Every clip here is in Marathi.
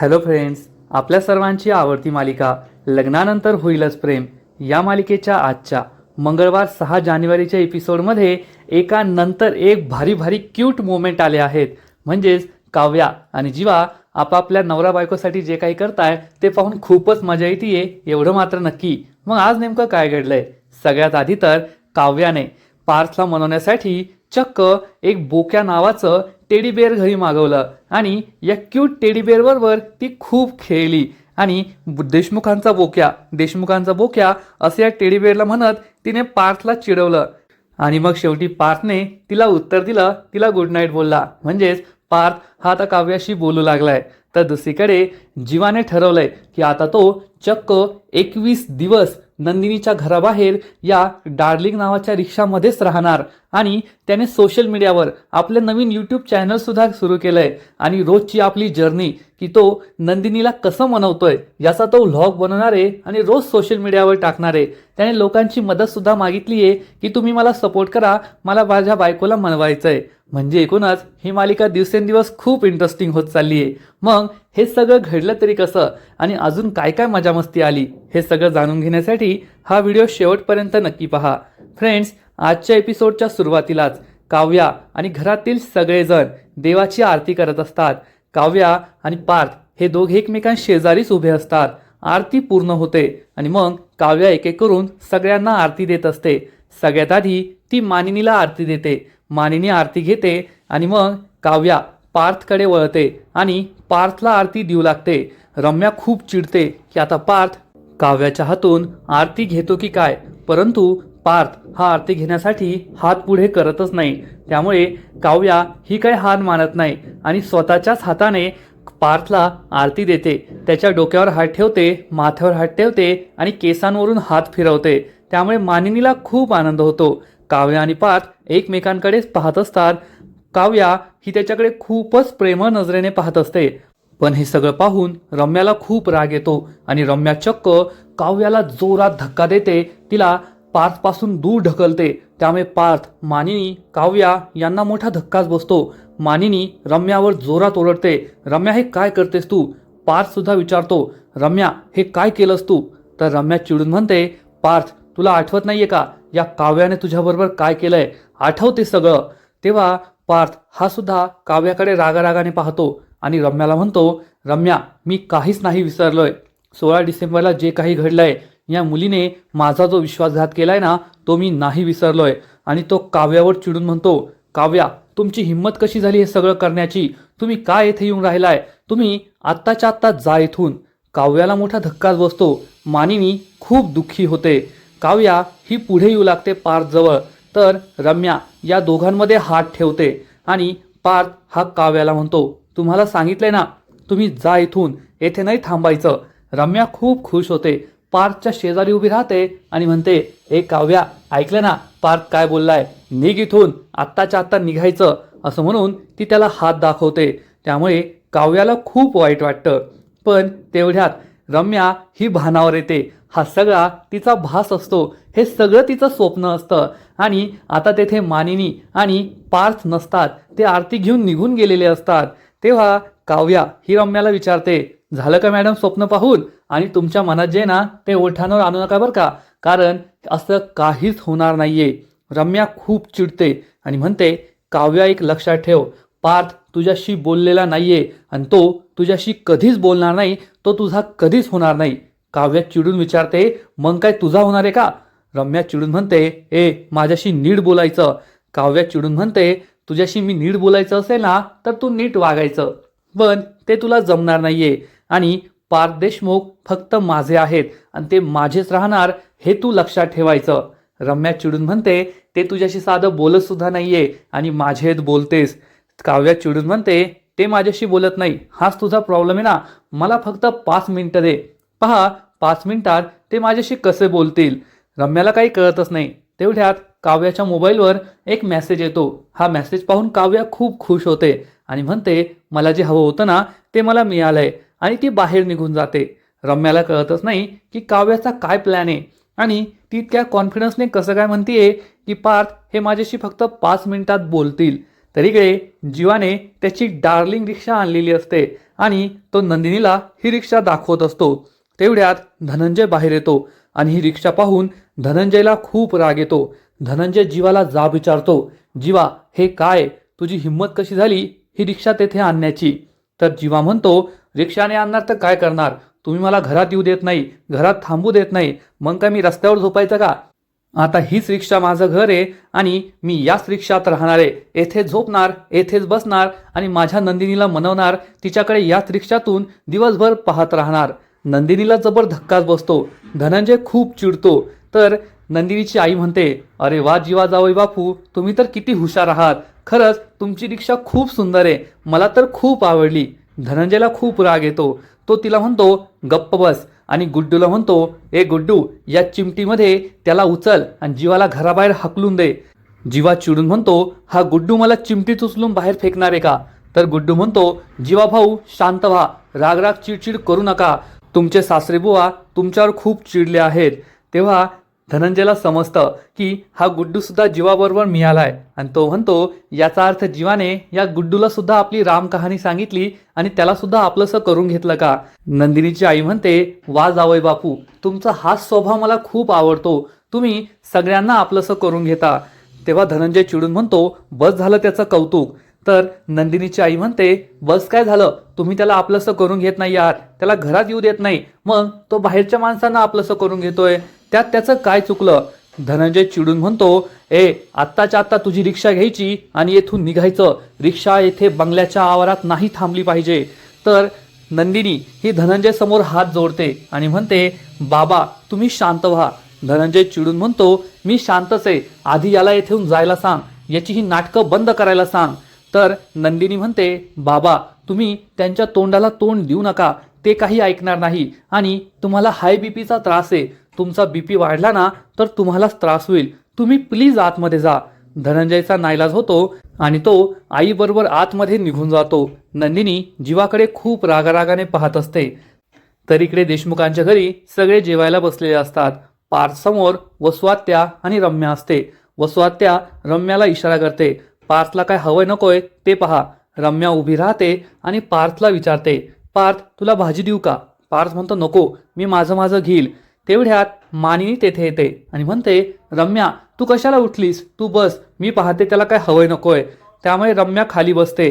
हॅलो फ्रेंड्स आपल्या सर्वांची आवडती मालिका लग्नानंतर होईलच प्रेम या मालिकेच्या आजच्या मंगळवार सहा जानेवारीच्या एपिसोडमध्ये एका नंतर एक भारी भारी क्यूट मोमेंट आले आहेत. म्हणजेच काव्या आणि जीवा आपापल्या नवरा बायकोसाठी जे काही करताय ते पाहून खूपच मजा येते एवढं मात्र नक्की. मग आज नेमकं काय घडलंय? सगळ्यात आधी तर काव्याने पार्थला मनवण्यासाठी चक्क एक बोक्या नावाचं टेडी बेअर घरी मागवलं आणि या क्यूट टेडी ती खूप खेळली. आणि देशमुखांचा बोक्या देशमुखांचा बोक्या असं या टेडी बेअरला म्हणत तिने पार्थला चिडवलं. आणि मग शेवटी पार्थने तिला उत्तर दिलं तिला गुड नाईट बोलला. म्हणजेच पार्थ हा आता काव्याशी बोलू लागलाय. तर दुसरीकडे जीवाने ठरवलंय की आता तो चक्क एकवीस दिवस नंदिनीच्या घराबाहेर या डार्लिंग नावाच्या रिक्षामध्येच राहणार. आणि त्याने सोशल मीडियावर आपलं नवीन यूट्यूब चॅनल सुद्धा सुरू केलंय. आणि रोजची आपली जर्नी की तो नंदिनीला कसं मनवतोय याचा तो व्लॉग बनवणार आहे आणि रोज सोशल मीडियावर टाकणार. आहे त्याने लोकांची मदत सुद्धा मागितली आहे की तुम्ही मला सपोर्ट करा मला माझ्या बायकोला मनवायचंय. म्हणजे एकूणच ही मालिका दिवसेंदिवस खूप इंटरेस्टिंग होत चालली आहे मग हे सगळं घडलं तरी कसं? आणि अजून काय काय मजा मस्ती आली? हे सगळं जाणून घेण्यासाठी हा व्हिडिओ शेवटपर्यंत नक्की पहा. फ्रेंड्स आजच्या एपिसोडच्या सुरुवातीलाच काव्या आणि घरातील सगळेजण देवाची आरती करत असतात. काव्या आणि पार्थ हे दोघे एकमेकां शेजारीच उभे असतात. आरती पूर्ण होते आणि मग काव्या एक एक करून सगळ्यांना आरती देत असते. सगळ्यात आधी ती मानिनीला आरती देते. मानिनी आरती घेते आणि मग काव्या पार्थकडे वळते आणि पार्थला आरती देऊ लागते. रम्या खूप चिडते की आता पार्थ काव्याच्या हातून आरती घेतो की काय? परंतु पार्थ हा आरती घेण्यासाठी हात पुढे करतच नाही. त्यामुळे काव्या ही काही हार मानत नाही आणि स्वतःच्याच हाताने पार्थला आरती देते. त्याच्या डोक्यावर हात ठेवते माथ्यावर हात ठेवते आणि केसांवरून हात फिरवते. त्यामुळे मानिनीला खूप आनंद होतो. काव्या आणि पार्थ एकमेकांकडेच पाहत असतात. काव्या ही त्याच्याकडे खूपच प्रेमळ नजरेने पाहत असते. पण हे सगळं पाहून रम्याला खूप राग येतो आणि रम्या चक्क काव्याला जोरात धक्का देते. तिला पार्थपासून दूर ढकलते. त्यामुळे पार्थ मानिनी काव्या यांना मोठा धक्काच बसतो. मानिनी रम्यावर जोरात ओरडते. रम्या हे काय करतेस तू? पार्थ सुद्धा विचारतो. रम्या हे काय केलंस तू? तर रम्या चिडून म्हणते पार्थ तुला आठवत नाहीये का? या काव्याने तुझ्याबरोबर काय केलंय आठवते सगळं. तेव्हा पार्थ हा सुद्धा काव्याकडे रागारागाने पाहतो आणि रम्याला म्हणतो रम्या मी काहीच नाही विसरलोय. सोळा डिसेंबरला जे काही घडलंय या मुलीने माझा जो विश्वासघात केलाय ना तो मी नाही विसरलोय. आणि तो काव्यावर चिडून म्हणतो काव्या तुमची हिंमत कशी झाली हे सगळं करण्याची? तुम्ही काय येथे येऊन राहिलाय? तुम्ही आत्ताच्या आत्ता जा इथून. काव्याला मोठा धक्काच बसतो. मानिनी खूप दुःखी होते. काव्या ही पुढे येऊ लागते पार्थ जवळ. तर रम्या या दोघांमध्ये हात ठेवते आणि पार्थ हा काव्याला म्हणतो तुम्हाला सांगितलंय ना तुम्ही जा इथून येथे नाही थांबायचं. रम्या खूप खुश होते. पार्थच्या शेजारी उभी राहते आणि म्हणते हे काव्या ऐकलं ना पार्थ काय बोललाय? निघ इथून आत्ताच्या आत्ता निघायचं. असं म्हणून ती त्याला हात दाखवते. त्यामुळे काव्याला खूप वाईट वाटतं. पण तेवढ्यात रम्या ही भानावर येते. हा सगळा तिचा भास असतो. हे सगळं तिचं स्वप्न असतं. आणि आता तेथे मानिनी आणि पार्थ नसतात. ते आरती घेऊन निघून गेलेले असतात. तेव्हा काव्या ही रम्याला विचारते झालं का मॅडम स्वप्न पाहून? आणि तुमच्या मनात जे ना ते ओठांवर आणू नका बरं का? कारण असं काहीच होणार नाहीये. रम्या खूप चिडते आणि म्हणते काव्या एक लक्षात ठेव. पार्थ तुझ्याशी बोललेला नाहीये आणि तो तुझ्याशी कधीच बोलणार नाही. तो तुझा कधीच होणार नाही. काव्या चिडून विचारते मग काय तुझा होणार आहे का? रम्या चिडून म्हणते ए माझ्याशी नीट बोलायचं. काव्या चिडून म्हणते तुझ्याशी मी नीट बोलायचं असेल ना तर तू नीट वागायचं. पण ते तुला जमणार नाहीये आणि पार्थ देशमुख फक्त माझे आहेत आणि ते माझेच राहणार हे तू लक्षात ठेवायचं. रम्या चिडून म्हणते ते तुझ्याशी साधं बोलत सुद्धा नाहीये आणि माझेच बोलतेस काव्या चिडून म्हणते ते माझ्याशी बोलत नाही हाच तुझा प्रॉब्लेम आहे ना. मला फक्त पाच मिनिटं दे. पहा पाच मिनिटात ते माझ्याशी कसे बोलतील? रम्याला काही कळतच नाही. तेवढ्यात काव्याच्या मोबाईलवर एक मेसेज येतो. हा मेसेज पाहून काव्या खूप खुश होते आणि म्हणते मला जे हवं होतं ना ते मला मिळालंय आणि ती बाहेर निघून जाते. रम्याला कळतच नाही की काव्याचा काय प्लॅन आहे आणि ती इतक्या कॉन्फिडन्सने कसं काय म्हणतीये की पार्थ हे माझ्याशी फक्त पाच मिनिटात बोलतील. तरीकडे जीवाने त्याची डार्लिंग रिक्षा आणलेली असते आणि तो नंदिनीला ही रिक्षा दाखवत असतो. तेवढ्यात धनंजय बाहेर येतो आणि ही रिक्षा पाहून धनंजयला खूप राग येतो. धनंजय जीवाला जाब विचारतो जीवा हे काय? तुझी हिंमत कशी झाली ही रिक्षा तेथे आणण्याची? तर जीवा म्हणतो रिक्षाने आणणार तर काय करणार? तुम्ही मला घरात येऊ देत नाही घरात थांबू देत नाही. मग काय मी रस्त्यावर झोपायचं का? आता हीच रिक्षा माझं घर आहे आणि मी याच रिक्षात राहणार आहे. येथे झोपणार येथेच बसणार आणि माझ्या नंदिनीला मनवणार तिच्याकडे याच रिक्षातून दिवसभर पाहत राहणार. नंदिनीला जबर धक्काच बसतो. धनंजय खूप चिडतो. तर नंदिनीची आई म्हणते अरे वा जीवा जावई बापू तुम्ही तर किती हुशार आहात. खरंच तुमची रिक्षा खूप सुंदर आहे. मला तर खूप आवडली. धनंजयला खूप राग येतो. तो तिला म्हणतो गप्प बस. आणि गुड्डूला म्हणतो ए गुड्डू या चिमटीमध्ये त्याला उचल आणि जीवाला घराबाहेर हकलून दे. जीवा चिडून म्हणतो हा गुड्डू मला चिमटीत उचलून बाहेर फेकणार आहे का? तर गुड्डू म्हणतो जीवा भाऊ शांत व्हा. राग राग चिडचिड करू नका. तुमचे सासरेबुवा तुमच्यावर खूप चिडले आहेत. तेव्हा धनंजयला समजतं की हा गुड्डूसुद्धा जीवाबरोबर मिळाला आहे आणि तो म्हणतो याचा अर्थ जीवाने या गुड्डूला सुद्धा आपली राम कहाणी सांगितली आणि त्याला सुद्धा आपलंसं करून घेतलं का? नंदिनीची आई म्हणते वा जावय बापू तुमचा हाच स्वभाव मला खूप आवडतो. तुम्ही सगळ्यांना आपलंसं करून घेता. तेव्हा धनंजय चिडून म्हणतो बस झालं त्याचं कौतुक. तर नंदिनीची आई म्हणते बस काय झालं? तुम्ही त्याला आपलंसं करून घेत नाही आहात त्याला घरात येऊ देत नाही. मग तो बाहेरच्या माणसांना आपलंसं करून घेतोय. त्यात त्याचं काय चुकलं? धनंजय चिडून म्हणतो ए आत्ताच्या आत्ता तुझी रिक्षा घ्यायची आणि येथून निघायचं. रिक्षा येथे बंगल्याच्या आवारात नाही थांबली पाहिजे. तर नंदिनी ही धनंजय समोर हात जोडते आणि म्हणते बाबा तुम्ही शांत व्हा. धनंजय चिडून म्हणतो मी शांतच आहे. आधी याला येथून जायला सांग. याची ही नाटकं बंद करायला सांग. तर नंदिनी म्हणते बाबा तुम्ही त्यांच्या तोंडाला तोंड देऊ नका. ते काही ऐकणार नाही. आणि तुम्हाला हाय बीपीचा त्रास आहे. तुमचा बीपी वाढला ना तर तुम्हालाच त्रास होईल. तुम्ही प्लीज आतमध्ये जा. धनंजयचा नाईलाज होतो आणि तो आईबरोबर आतमध्ये निघून जातो. नंदिनी जीवाकडे खूप रागारागाने पाहत असते. तर इकडे देशमुखांच्या घरी सगळे जेवायला बसलेले असतात. पार्थ समोर वसुआत्या आणि रम्या असते. वसुआत्या रम्याला इशारा करते. पार्थला काय हवंय नकोय ते पहा. रम्या उभी राहते आणि पार्थला विचारते पार्थ तुला भाजी देऊ का? पार्थ म्हणतो नको मी माझं माझं घेईल. तेवढ्यात मानिनी तेथे येते आणि म्हणते रम्या तू कशाला उठलीस? तू बस मी पाहते त्याला काय हवंय नकोय. त्यामुळे रम्या खाली बसते.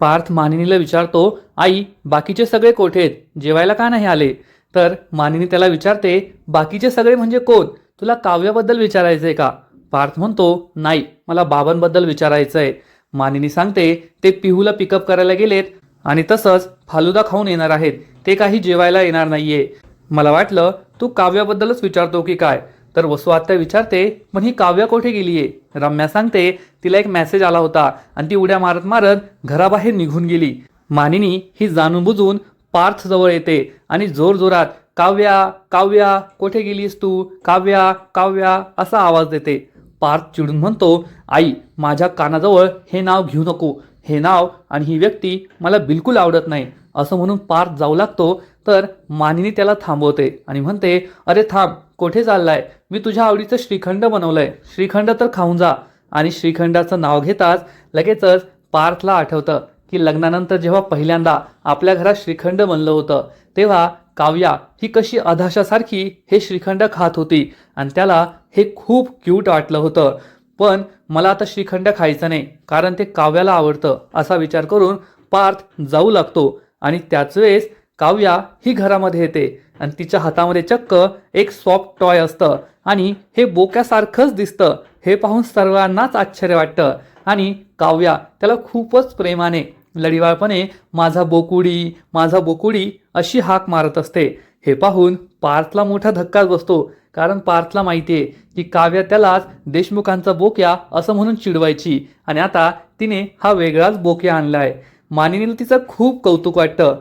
पार्थ मानिनीला विचारतो आई बाकीचे सगळे कोठे आहेत? जेवायला का नाही आले? तर मानिनी त्याला विचारते बाकीचे सगळे म्हणजे कोण? तुला काव्याबद्दल विचारायचंय का? पार्थ म्हणतो नाही मला बाबांबद्दल विचारायचं आहे मानिनी सांगते ते पिहूला पिकअप करायला गेलेत आणि तसंच फालुदा खाऊन येणार आहेत. ते काही जेवायला येणार नाहीये. मला वाटलं तू काव्याबद्दलच विचारतो की काय? तर वसू आत्या विचारते पण ही काव्या कोठे गेलीये? रम्या सांगते तिला एक मेसेज आला होता आणि ती उड्या मारत मारत घराबाहेर निघून गेली. मानिनी ही जाणून बुजून पार्थ जवळ येते आणि जोरजोरात काव्या काव्या कोठे गेलीस तू? काव्या काव्या असा आवाज देते. पार्थ चिडून म्हणतो आई माझ्या कानाजवळ हे नाव घेऊ नको. हे नाव आणि ही व्यक्ती मला बिलकुल आवडत नाही. असं म्हणून पार्थ जाऊ लागतो तर मानिनी त्याला थांबवते आणि म्हणते अरे थांब कोठे चाललाय? मी तुझ्या आवडीचं श्रीखंड बनवलंय. श्रीखंड तर खाऊन जा. आणि श्रीखंडाचं नाव घेताच लगेचच पार्थला आठवतं की लग्नानंतर जेव्हा पहिल्यांदा आपल्या घरात श्रीखंड बनलं होतं तेव्हा काव्या ही कशी अधाशासारखी हे श्रीखंड खात होती आणि त्याला हे खूप क्यूट वाटलं होतं. पण मला आता श्रीखंड खायचं नाही कारण ते काव्याला आवडतं असा विचार करून पार्थ जाऊ लागतो आणि त्याच वेळेस काव्या ही घरामध्ये येते आणि तिच्या हातामध्ये चक्क एक सॉफ्ट टॉय असतं आणि हे बोक्यासारखंच दिसतं हे पाहून सर्वांनाच आश्चर्य वाटतं आणि काव्या त्याला खूपच प्रेमाने लढिवाळपणे माझा बोकुडी माझा बोकुडी अशी हाक मारत असते. हे पाहून पार्थला मोठा धक्काच बसतो कारण पार्थला माहिती आहे की काव्या त्यालाच देशमुखांचा बोक्या असं म्हणून चिडवायची आणि आता तिने हा वेगळाच बोक्या आणलाय. मानिनीला तिचं खूप कौतुक वाटतं.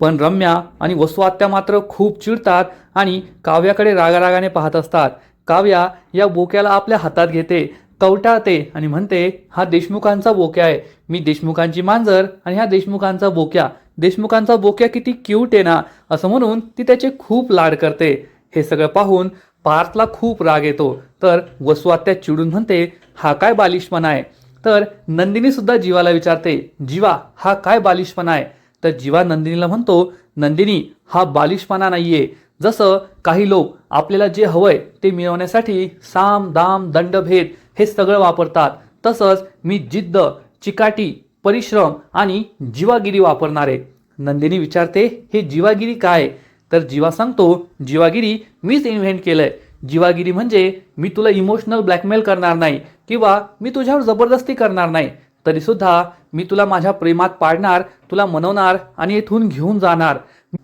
पण रम्या आणि वसुआत्या मात्र खूप चिडतात आणि काव्याकडे रागारागाने पाहत असतात. काव्या या बोक्याला आपल्या हातात घेते कवटाळते आणि म्हणते हा देशमुखांचा बोक्या आहे. मी देशमुखांची मांजर आणि हा देशमुखांचा बोक्या. देशमुखांचा बोक्या किती क्यूट आहे ना असं म्हणून ती त्याचे खूप लाड करते. हे सगळं पाहून पार्थला खूप राग येतो. तर वसुआत्या चिडून म्हणते हा काय बालिशपणा आहे? तर नंदिनी सुद्धा जीवाला विचारते जीवा हा काय बालिशपणा आहे? तर जीवा नंदिनीला म्हणतो नंदिनी हा बालिशपणा नाहीये. जसं काही लोक आपल्याला जे हवंय ते मिळवण्यासाठी साम दाम दंडभेद हे सगळं वापरतात. तसंच मी जिद्द चिकाटी परिश्रम आणि जीवागिरी वापरणार. आहे नंदिनी विचारते हे जीवागिरी काय? तर जीवा सांगतो जीवागिरी मीच इन्व्हेंट केलंय. जीवागिरी म्हणजे मी तुला इमोशनल ब्लॅकमेल करणार नाही किंवा मी तुझ्यावर जबरदस्ती करणार नाही. तरीसुद्धा मी तुला माझ्या प्रेमात पाडणार तुला मनवणार आणि इथून घेऊन जाणार.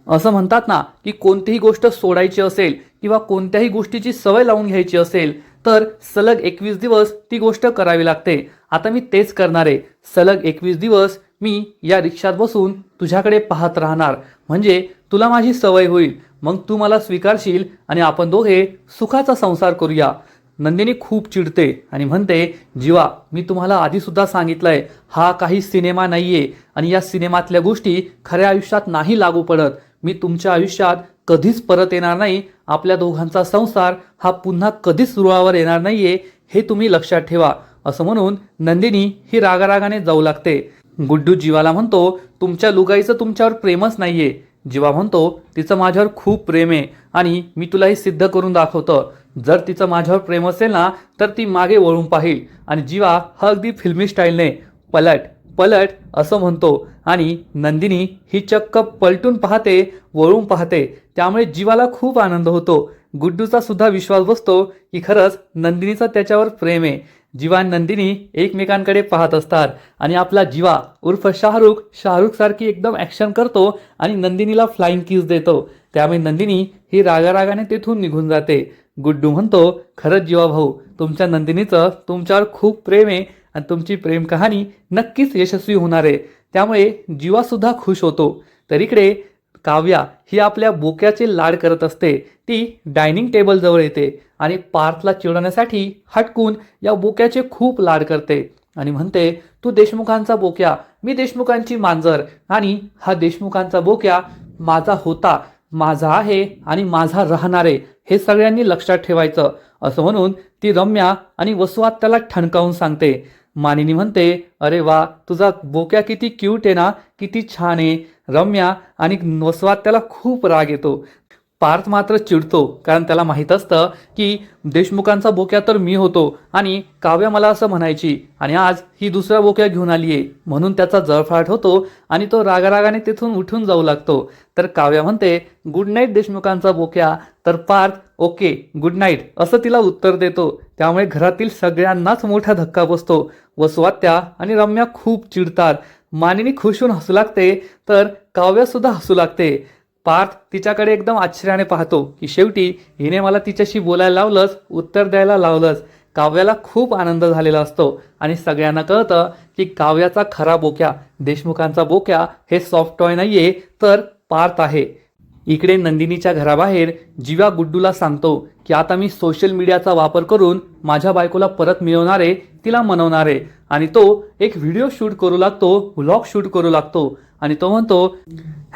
असं म्हणतात ना की कोणतीही गोष्ट सोडायची असेल किंवा कोणत्याही गोष्टीची सवय लावून घ्यायची असेल तर सलग एकवीस दिवस ती गोष्ट करावी लागते. आता मी तेच करणार आहे. सलग एकवीस दिवस मी या रिक्षात बसून तुझ्याकडे पाहत राहणार. म्हणजे तुला माझी सवय होईल. मग तू मला स्वीकारशील आणि आपण दोघे सुखाचा संसार करूया. नंदिनी खूप चिडते आणि म्हणते जीवा मी तुम्हाला आधीसुद्धा सांगितलंय हा काही सिनेमा नाही आहे आणि या सिनेमातल्या गोष्टी खऱ्या आयुष्यात नाही लागू पडत. मी तुमच्या आयुष्यात कधीच परत येणार नाही आपल्या दोघांचा संसार हा पुन्हा कधीच रुळावर येणार नाहीये हे तुम्ही लक्षात ठेवा. असं म्हणून नंदिनी ही रागारागाने जाऊ लागते. गुड्डू जीवाला म्हणतो तुमच्या लुगाईचं तुमच्यावर प्रेमच नाहीये. जीवा म्हणतो तिचं माझ्यावर खूप प्रेम आहे आणि मी तुला हे सिद्ध करून दाखवतं. जर तिचं माझ्यावर प्रेम असेल ना तर ती मागे वळून पाहिल. आणि जीवा हा अगदी फिल्मी स्टाईलने पलट पलट असं म्हणतो. आणि नंदिनी ही चक्क पलटून पाहते वळून पाहते. त्यामुळे जीवाला खूप आनंद होतो. गुड्डूचा सुद्धा विश्वास बसतो की खरंच नंदिनीचा त्याच्यावर प्रेम आहे. जीवा आणि नंदिनी एकमेकांकडे पाहत असतात. आणि आपला जीवा उर्फ शाहरुख शाहरुख सारखी एकदम ॲक्शन करतो आणि नंदिनीला फ्लाईंग किस देतो. त्यामुळे नंदिनी ही रागारागाने तेथून निघून जाते. गुड्डू म्हणतो खरंच जीवा भाऊ तुमच्या नंदिनीचं तुमच्यावर खूप प्रेम आहे. आणि तुमची प्रेम कहाणी नक्कीच यशस्वी होणार आहे. त्यामुळे जीवासुद्धा खुश होतो. तर इकडे काव्या ही आपल्या बोक्याचे लाड करत असते. ती डायनिंग टेबलजवळ येते आणि पार्थला चिडवण्यासाठी हटकून या बोक्याचे खूप लाड करते आणि म्हणते तू देशमुखांचा बोक्या मी देशमुखांची मांजर आणि हा देशमुखांचा बोक्या माझा होता माझा आहे आणि माझा राहणार आहे. हे सगळ्यांनी लक्षात ठेवायचं. असं म्हणून ती रम्या आणि वसुआत त्याला ठणकावून सांगते. मानिनी म्हणते अरे वा तुझा बोक्या किती क्यूट आहे ना किती छान आहे. रम्या आणि वसवात त्याला खूप राग येतो. पार्थ मात्र चिडतो कारण त्याला माहीत असतं की देशमुखांचा बोक्या तर मी होतो आणि काव्या मला असं म्हणायची आणि आज ही दुसऱ्या बोक्या घेऊन आली आहे. म्हणून त्याचा जळफाट होतो आणि तो रागारागाने तिथून उठून जाऊ लागतो. तर काव्या म्हणते गुड नाईट देशमुखांचा बोक्या. तर पार्थ ओके गुड नाईट. असं तिला उत्तर देतो. त्यामुळे घरातील सगळ्यांनाच मोठा धक्का बसतो. वसवात्या आणि रम्या खूप चिडतात. मानिनी खुशून हसू लागते तर काव्यसुद्धा हसू लागते. पार्थ तिच्याकडे एकदम आश्चर्याने पाहतो की शेवटी हिने मला तिच्याशी बोलायला लावलंच उत्तर द्यायला लावलंच. काव्याला खूप आनंद झालेला असतो आणि सगळ्यांना कळतं की काव्याचा खरा बोक्या देशमुखांचा बोक्या हे सॉफ्ट टॉय नाहीये तर पार्थ आहे. इकडे नंदिनीच्या घराबाहेर जिवा गुड्डूला सांगतो की आता मी सोशल मीडियाचा वापर करून माझ्या बायकोला परत मिळवणारे तिला मनवणार. आहे आणि तो एक व्हिडिओ शूट करू लागतो व्लॉग शूट करू लागतो. आणि तो म्हणतो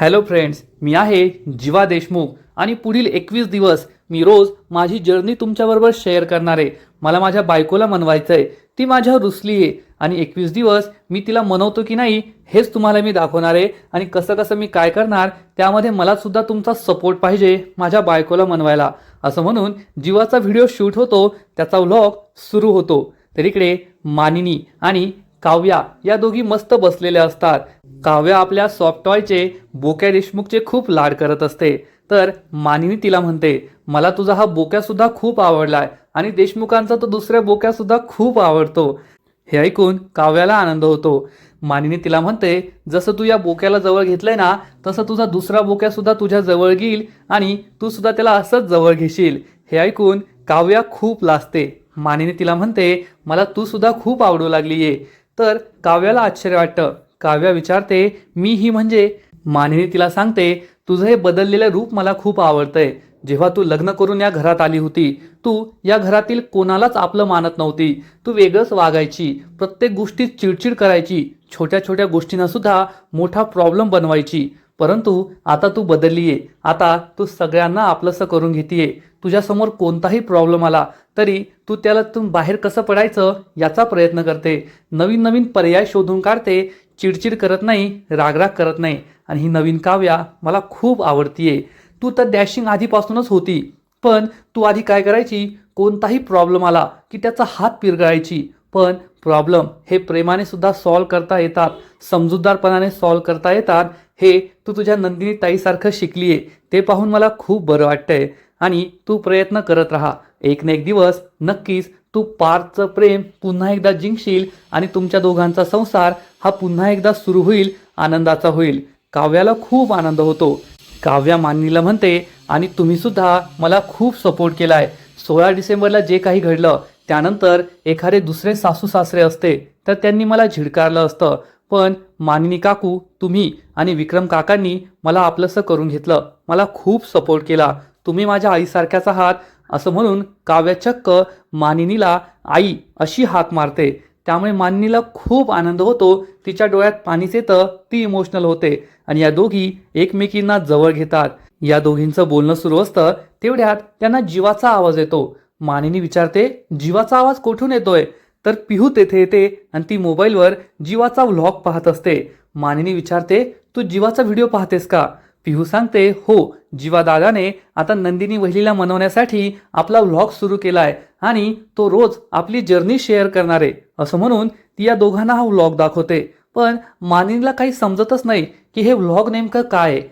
हॅलो फ्रेंड्स मी आहे जिवा देशमुख आणि पुढील एकवीस दिवस मी रोज माझी जर्नी तुमच्याबरोबर शेअर करणार. आहे मला माझ्या बायकोला मनवायचं आहे ती माझ्यावर रुसली आहे. आणि एकवीस दिवस मी तिला मनवतो की नाही हेच तुम्हाला मी दाखवणार आहे. आणि कसं कसं मी काय करणार त्यामध्ये मला सुद्धा तुमचा सपोर्ट पाहिजे माझ्या बायकोला मनवायला. असं म्हणून जीवाचा व्हिडिओ शूट होतो त्याचा व्लॉग सुरू होतो. तर इकडे मानिनी आणि काव्या या दोघी मस्त बसलेल्या असतात. काव्या आपल्या सॉफ्ट टॉयचे बोक्या देशमुखचे खूप लाड करत असते. तर मानिनी तिला म्हणते मला तुझा हा बोक्या सुद्धा खूप आवडलाय आणि देशमुखांचा तो दुसऱ्या बोक्या सुद्धा खूप आवडतो. हे ऐकून काव्याला आनंद होतो. मानिनी तिला म्हणते जसं तू या बोक्याला जवळ घेतलंय ना तसं तुझा दुसरा बोक्या सुद्धा तुझ्या जवळ घेईल आणि तू सुद्धा त्याला असंच जवळ घेशील. हे ऐकून काव्या खूप लाजते. मानिनी तिला म्हणते मला तू सुद्धा खूप आवडू लागलीये. तर काव्याला आश्चर्य वाटतं. काव्या विचारते मी ही म्हणजे? मानिनी तिला सांगते तुझं हे बदललेलं रूप मला खूप आवडतंय. जेव्हा तू लग्न करून या घरात आली होती तू या घरातील कोणालाच आपलं मानत नव्हती. तू वेगळंच वागायची प्रत्येक गोष्टीत चिडचिड करायची छोट्या छोट्या गोष्टींना सुद्धा मोठा प्रॉब्लेम बनवायची. परंतु आता तू बदललीये. आता तू सगळ्यांना आपलंसं करून घेतीये. तुझ्यासमोर कोणताही प्रॉब्लेम आला तरी तू त्याला तू बाहेर कसं पडायचं याचा प्रयत्न करते. नवीन नवीन पर्याय शोधून काढते. चिडचिड करत नाही रागराग करत नाही. आणि ही नवीन काव्या मला खूप आवडतीये. तू तर डॅशिंग आधीपासूनच होती. पण तू आधी काय करायची? कोणताही प्रॉब्लेम आला की त्याचा हात पिरगळायची. पण प्रॉब्लेम हे प्रेमाने सुद्धा सॉल्व करता येतात. समजूतदारपणाने सॉल्व करता येतात. हे तू तुझ्या नंदिनी ताईसारखं शिकली आहे ते पाहून मला खूप बरं वाटतंय. आणि तू प्रयत्न करत राहा. एक ना एक दिवस नक्कीच तू पार्थचं प्रेम पुन्हा एकदा जिंकशील आणि तुमच्या दोघांचा संसार हा पुन्हा एकदा सुरू होईल आनंदाचा होईल. काव्याला खूप आनंद होतो. काव्या मान्नीला म्हणते आणि तुम्ही सुद्धा मला खूप सपोर्ट केलाय. सोळा डिसेंबरला जे काही घडलं त्यानंतर एखादे दुसरे सासू सासरे असते तर त्यांनी मला झिडकारलं असतं. पण मानिनी काकू तुम्ही आणि विक्रम काकांनी मला आपलंसं करून घेतलं. मला खूप सपोर्ट केला. तुम्ही माझ्या आईसारख्याच आहात असं म्हणून काव्याचक्क मानिनीला आई अशी हाक मारते. त्यामुळे मानिनीला खूप आनंद होतो. तिच्या डोळ्यात पाणीच येतं ती इमोशनल होते. आणि या दोघी एकमेकींना जवळ घेतात. या दोघींचं बोलणं सुरू असतं. तेवढ्यात त्यांना जीवाचा आवाज येतो. मानिनी विचारते जीवाचा आवाज कुठून येतोय? तर पिहू तेथे येते आणि ती मोबाईलवर जीवाचा व्लॉग पाहत असते. मानिनी विचारते तू जीवाचा व्हिडिओ पाहतेस का? पिहू सांगते हो जीवा दादाने आता नंदिनी वहिलीला मनवण्यासाठी आपला व्लॉग सुरू केलाय आणि तो रोज आपली जर्नी शेअर करणार. आहे असं म्हणून ती या दोघांना हा व्लॉग दाखवते. पण मानिनीला काही समजतच नाही की हे व्लॉग नेमकं काय आहे.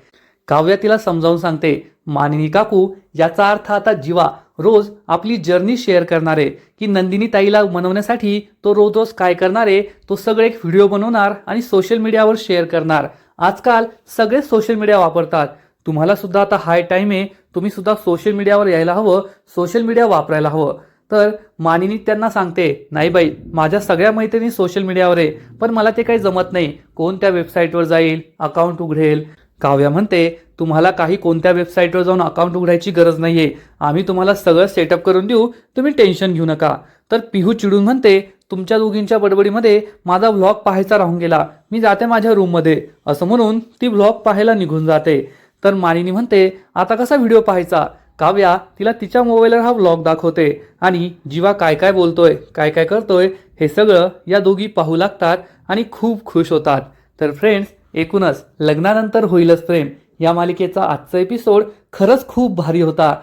काव्या तिला समजावून सांगते मानिनी काकू याचा अर्थ आता जीवा रोज आपली जर्नी शेअर करणार आहे की नंदिनी ताईला मनवण्यासाठी तो रोज रोज काय करणार आहे तो सगळे एक व्हिडिओ बनवणार आणि सोशल मीडियावर शेअर करणार. आजकाल सगळे सोशल मीडिया वापरतात. तुम्हाला सुद्धा आता हाय टाईम आहे. तुम्ही सुद्धा सोशल मीडियावर यायला हवं सोशल मीडिया वापरायला हवं. तर मानिनी त्यांना सांगते नाही बाई माझ्या सगळ्या मैत्रिणी सोशल मीडियावर आहे पण मला ते काही जमत नाही. कोणत्या वेबसाईटवर जाईल अकाउंट उघडेल काव्या म्हणते तुम्हाला काही कोणत्या वेबसाईटवर जाऊन अकाउंट उघडायची गरज नाही आहे आम्ही तुम्हाला सगळं सेटअप करून देऊ. तुम्ही टेन्शन घेऊ नका. तर पिहू चिडून म्हणते तुमच्या दोघींच्या बडबडीमध्ये माझा व्लॉग पाहायचा राहून गेला. मी जाते माझ्या रूममध्ये असं म्हणून ती व्लॉग पाहायला निघून जाते. तर मानिनी म्हणते आता कसा व्हिडिओ पाहायचा? काव्या तिला तिच्या मोबाईलवर हा व्लॉग दाखवते आणि जीवा काय काय बोलतोय? काय काय करतोय? हे सगळं या दोघी पाहू लागतात आणि खूप खुश होतात. तर फ्रेंड्स एकूणच लग्नानंतर होईलच प्रेम. या मालिकेचा आजचा एपिसोड खरंच खूप भारी होता.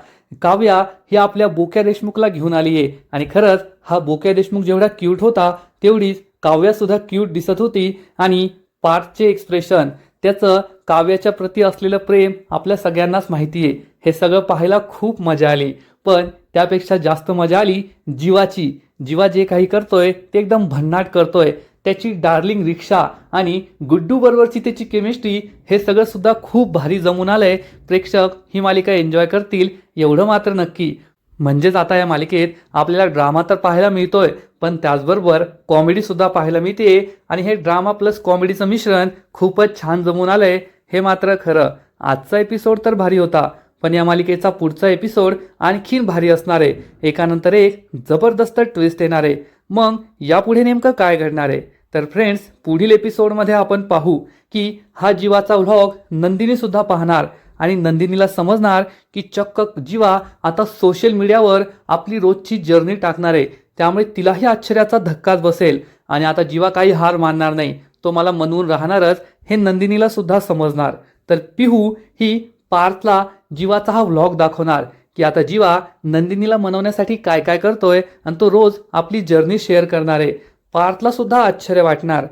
काव्या ही आपल्या बोक्या देशमुखला घेऊन आली आहे आणि खरंच हा बोक्या देशमुख जेवढा क्यूट होता तेवढीच काव्यासुद्धा क्यूट दिसत होती आणि पार्थचे एक्सप्रेशन त्याचं काव्याच्या प्रती असलेलं प्रेम आपल्या सगळ्यांनाच माहिती आहे हे सगळं पाहायला खूप मजा आली. पण त्यापेक्षा जास्त मजा आली जीवाची. जीवा जे काही करतोय ते एकदम भन्नाट करतोय. त्याची डार्लिंग रिक्षा आणि गुड्डू बरोबरची त्याची केमिस्ट्री हे सगळं सुद्धा खूप भारी जमून आलंय. प्रेक्षक ही मालिका एन्जॉय करतील एवढं मात्र नक्की. म्हणजेच आता या मालिकेत आपल्याला ड्रामा तर पाहायला मिळतोय पण त्याचबरोबर कॉमेडी सुद्धा पाहायला मिळते आणि हे ड्रामा प्लस कॉमेडीचं मिश्रण खूपच छान जमून आलंय. हे मात्र खरं आजचा एपिसोड तर भारी होता पण या मालिकेचा पुढचा एपिसोड आणखीन भारी असणार. आहे एकानंतर एक जबरदस्त ट्विस्ट येणार. आहे मग यापुढे नेमकं काय घडणार आहे? तर फ्रेंड्स पुढील एपिसोडमध्ये आपण पाहू की हा जीवाचा व्लॉग नंदिनीसुद्धा पाहणार आणि नंदिनीला समजणार की चक्क जीवा आता सोशल मीडियावर आपली रोजची जर्नी टाकणार आहे. त्यामुळे तिलाही आश्चर्याचा धक्काच बसेल आणि आता जीवा काही हार मानणार नाही. तो मला मनवून राहणारच हे नंदिनीला सुद्धा समजणार. तर पिहू ही पार्थला जीवाचा हा व्लॉग दाखवणार की आता जीवा नंदिनीला मनवण्यासाठी काय काय करतोय आणि तो रोज आपली जर्नी शेअर करणार आहे. पार्थला सुद्धा आश्चर्य वाटणार.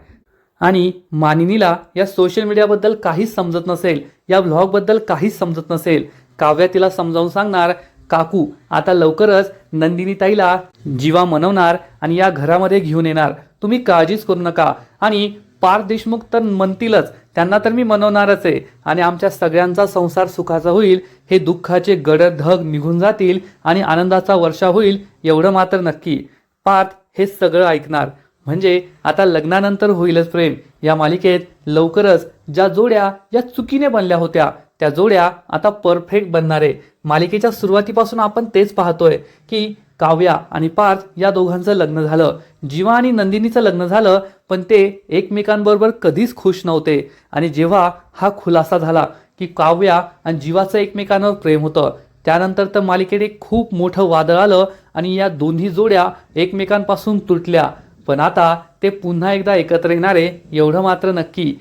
आणि मानिनीला या सोशल मीडियाबद्दल काहीच समजत नसेल या ब्लॉगबद्दल काहीच समजत नसेल. काव्या तिला समजावून सांगणार काकू आता लवकरच नंदिनीताईला जीवा मनवणार आणि या घरामध्ये घेऊन येणार. तुम्ही काळजीच करू नका. आणि पार्थ देशमुख तर म्हणतीलच त्यांना तर मी मनवणारच आहे. आणि आमच्या सगळ्यांचा संसार सुखाचा होईल हे दुःखाचे गडद धग निघून जातील आणि आनंदाचा वर्षा होईल एवढं मात्र नक्की. पार्थ हे सगळं ऐकणार. म्हणजे आता लग्नानंतर होईलच प्रेम. या मालिकेत लवकरच ज्या जोड्या या चुकीने बनल्या होत्या त्या जोड्या आता परफेक्ट बनणार आहे. मालिकेच्या सुरुवातीपासून आपण तेच पाहतोय की काव्या आणि पार्थ या दोघांचं लग्न झालं. जीवा आणि नंदिनीचं लग्न झालं पण ते एकमेकांबरोबर कधीच खुश नव्हते. आणि जेव्हा हा खुलासा झाला की काव्या आणि जीवाचं एकमेकांवर प्रेम होतं त्यानंतर तर मालिकेत एक खूप मोठं वादळ आलं आणि या दोन्ही जोड्या एकमेकांपासून तुटल्या. पण आता ते पुन्हा एकदा एकत्र येणारे एवढं मात्र नक्की.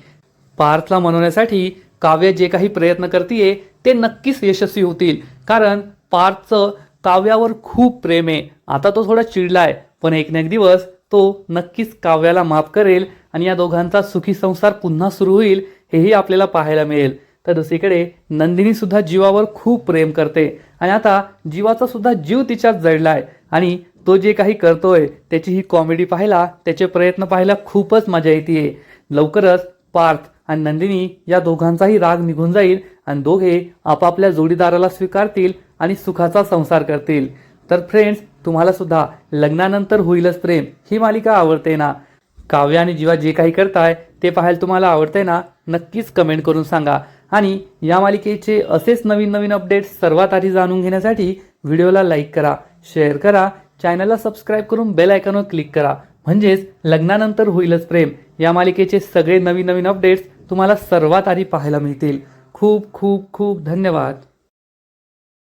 पार्थला मनवण्यासाठी काव्य जे काही प्रयत्न करतीये ते नक्कीच यशस्वी होतील. कारण पार्थचं काव्यावर खूप प्रेम आहे. आता तो थोडा चिडलाय पण एक ना एक दिवस तो नक्कीच काव्याला माफ करेल आणि या दोघांचा सुखी संसार पुन्हा सुरू होईल हेही आपल्याला पाहायला मिळेल. तर दुसरीकडे नंदिनी सुद्धा जीवावर खूप प्रेम करते आणि आता जीवाचा सुद्धा जीव तिच्यात जडलाय आणि तो जे काही करतोय त्याची ही कॉमेडी पाहायला त्याचे प्रयत्न पाहायला खूपच मजा येते लवकरच पार्थ आणि नंदिनी या दोघांचाही राग निघून जाईल आणि दोघे आपापल्या जोडीदाराला स्वीकारतील आणि सुखाचा संसार करतील. तर फ्रेंड्स तुम्हाला सुद्धा लग्नानंतर होईलच प्रेम. ही मालिका आवडते ना? काव्य आणि जीवा जे काही करताय ते पाहायला तुम्हाला आवडते ना? नक्कीच कमेंट करून सांगा. आणि या मालिकेचे असेच नवीन नवीन अपडेट्स सर्वात आधी जाणून घेण्यासाठी व्हिडिओला लाईक करा शेअर करा चॅनलला सबस्क्राईब करून बेल आयकॉनवर क्लिक करा. म्हणजेच लग्नानंतर होईलच प्रेम. या मालिकेचे सगळे नवीन नवीन अपडेट्स तुम्हाला सर्वात आधी पाहायला मिळतील. खूप खूप खूप धन्यवाद.